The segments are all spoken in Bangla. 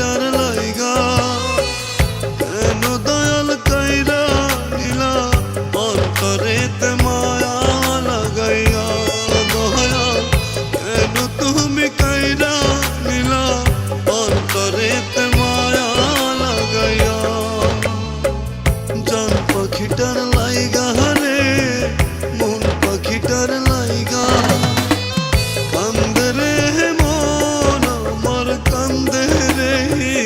কলিজাটার লাইগা কেন দয়াল কাইরা নিলা অন্তরেতে মায়া লাগাইয়া দয়াল কেন তুমি কাইরা নিলা অন্তরেতে মায়া লাগাইয়া জান পাখিটার লাইগা kandırır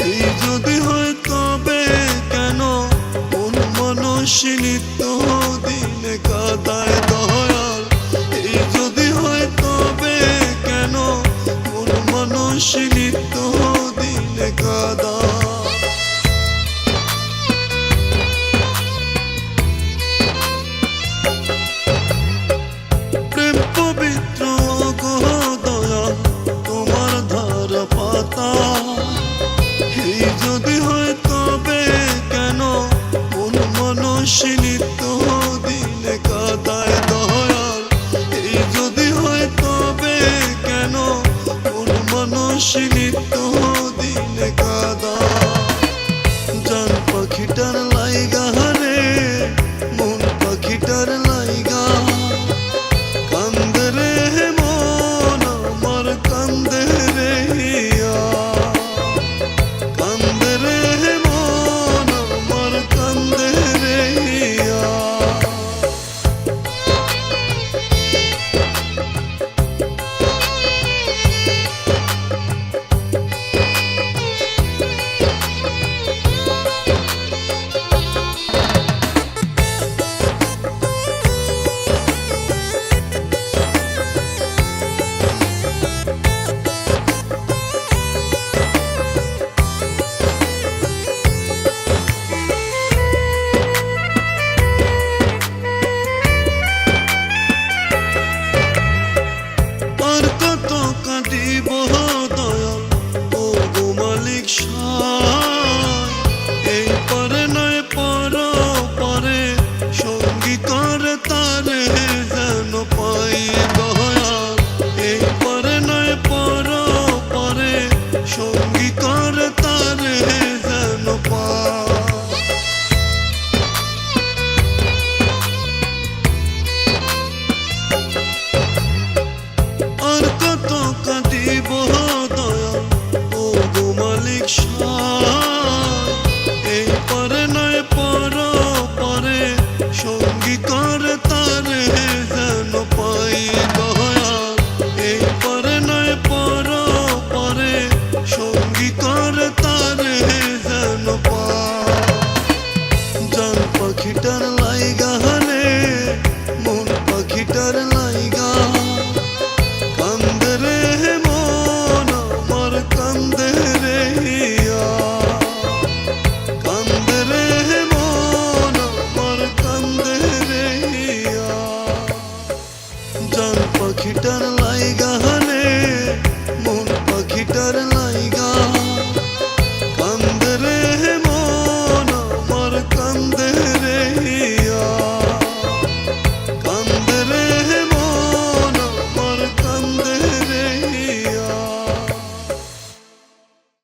এই যদি হয় তবে কেন? কোন নিত্য দিনে কাদায়